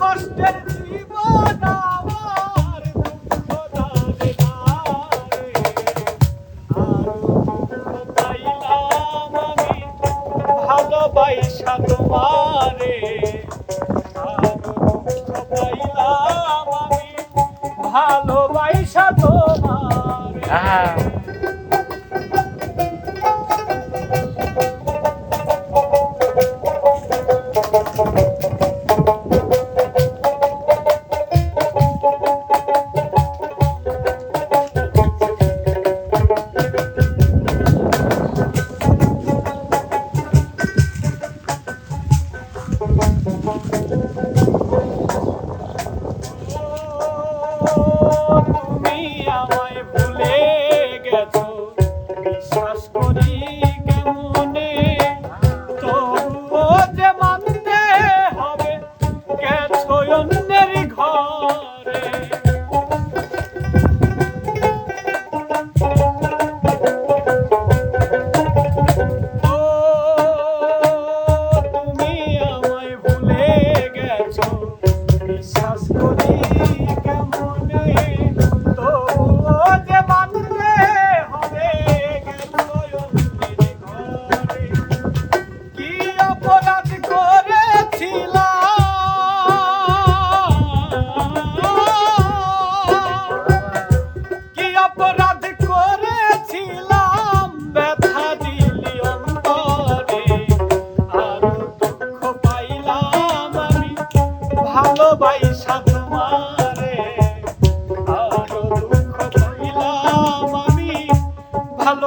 কষ্টের জীবন আমার দুঃখ দারে চাইলাম আমি ভালোবাসা তোমারে। ভালোবাসা তোমার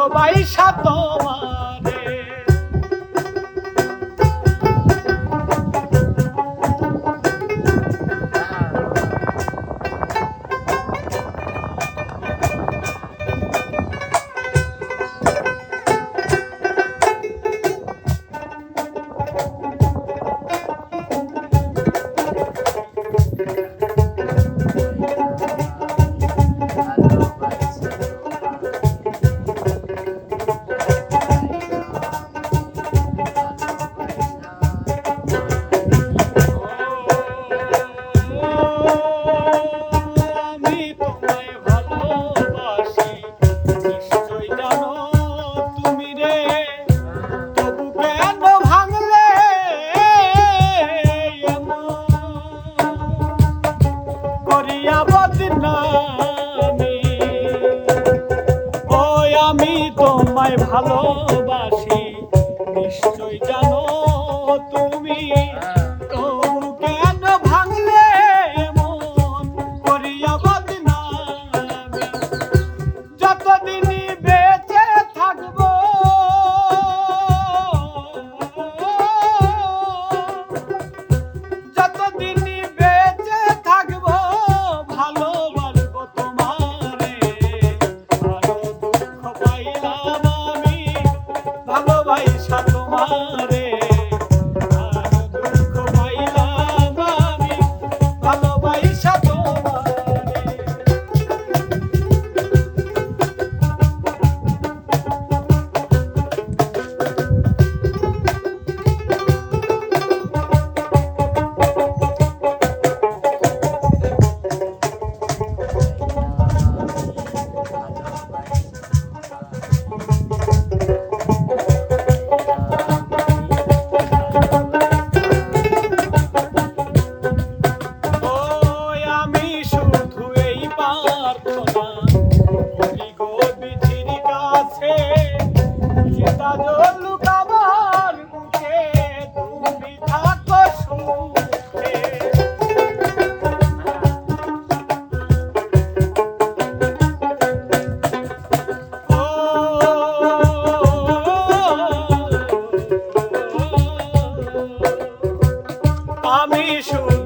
ভালোবাসা তোমার তোমায় ভালো। আমি শুধু